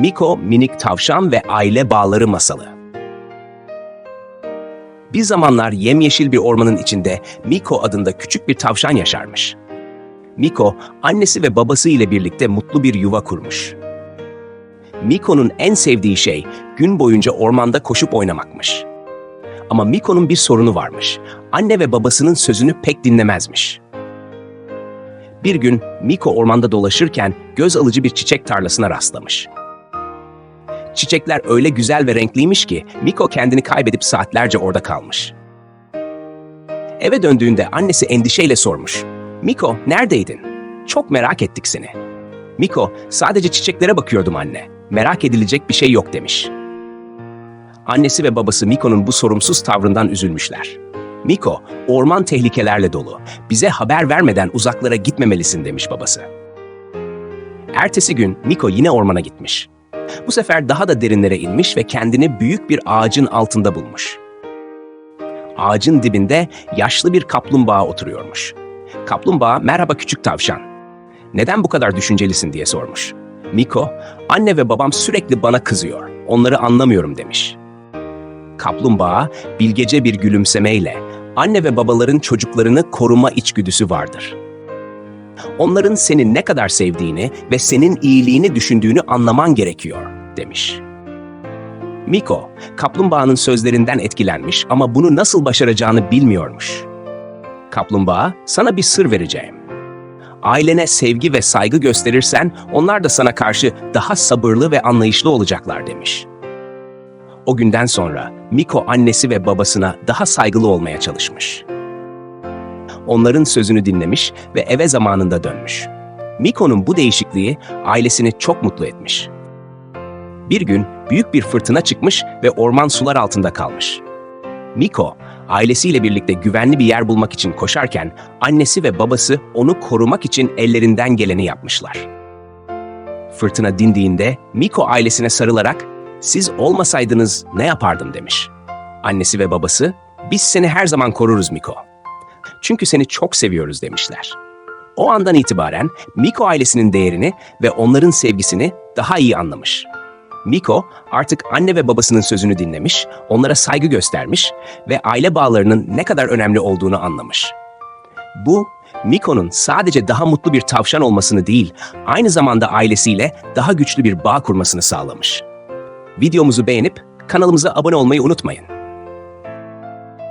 Miko Minik Tavşan ve Aile Bağları Masalı Bir zamanlar yemyeşil bir ormanın içinde Miko adında küçük bir tavşan yaşarmış. Miko, annesi ve babası ile birlikte mutlu bir yuva kurmuş. Miko'nun en sevdiği şey gün boyunca ormanda koşup oynamakmış. Ama Miko'nun bir sorunu varmış. Anne ve babasının sözünü pek dinlemezmiş. Bir gün Miko ormanda dolaşırken göz alıcı bir çiçek tarlasına rastlamış. Çiçekler öyle güzel ve renkliymiş ki Miko kendini kaybedip saatlerce orada kalmış. Eve döndüğünde annesi endişeyle sormuş. Miko neredeydin? Çok merak ettik seni. Miko sadece çiçeklere bakıyordum anne. Merak edilecek bir şey yok demiş. Annesi ve babası Miko'nun bu sorumsuz tavrından üzülmüşler. Miko, orman tehlikelerle dolu. Bize haber vermeden uzaklara gitmemelisin demiş babası. Ertesi gün Miko yine ormana gitmiş. Bu sefer daha da derinlere inmiş ve kendini büyük bir ağacın altında bulmuş. Ağacın dibinde yaşlı bir kaplumbağa oturuyormuş. Kaplumbağa, merhaba küçük tavşan. Neden bu kadar düşüncelisin diye sormuş. Miko, anne ve babam sürekli bana kızıyor. Onları anlamıyorum demiş. Kaplumbağa, bilgece bir gülümsemeyle, anne ve babaların çocuklarını koruma içgüdüsü vardır. Onların seni ne kadar sevdiğini ve senin iyiliğini düşündüğünü anlaman gerekiyor, demiş. Miko, kaplumbağanın sözlerinden etkilenmiş ama bunu nasıl başaracağını bilmiyormuş. Kaplumbağa, sana bir sır vereceğim. Ailene sevgi ve saygı gösterirsen onlar da sana karşı daha sabırlı ve anlayışlı olacaklar demiş. O günden sonra Miko annesi ve babasına daha saygılı olmaya çalışmış. Onların sözünü dinlemiş ve eve zamanında dönmüş. Miko'nun bu değişikliği ailesini çok mutlu etmiş. Bir gün büyük bir fırtına çıkmış ve orman sular altında kalmış. Miko, ailesiyle birlikte güvenli bir yer bulmak için koşarken annesi ve babası onu korumak için ellerinden geleni yapmışlar. Fırtına dindiğinde Miko ailesine sarılarak "Siz olmasaydınız ne yapardım?" demiş. Annesi ve babası "Biz seni her zaman koruruz Miko. Çünkü seni çok seviyoruz." demişler. O andan itibaren Miko ailesinin değerini ve onların sevgisini daha iyi anlamış. Miko artık anne ve babasının sözünü dinlemiş, onlara saygı göstermiş ve aile bağlarının ne kadar önemli olduğunu anlamış. Bu, Miko'nun sadece daha mutlu bir tavşan olmasını değil, aynı zamanda ailesiyle daha güçlü bir bağ kurmasını sağlamış. Videomuzu beğenip kanalımıza abone olmayı unutmayın.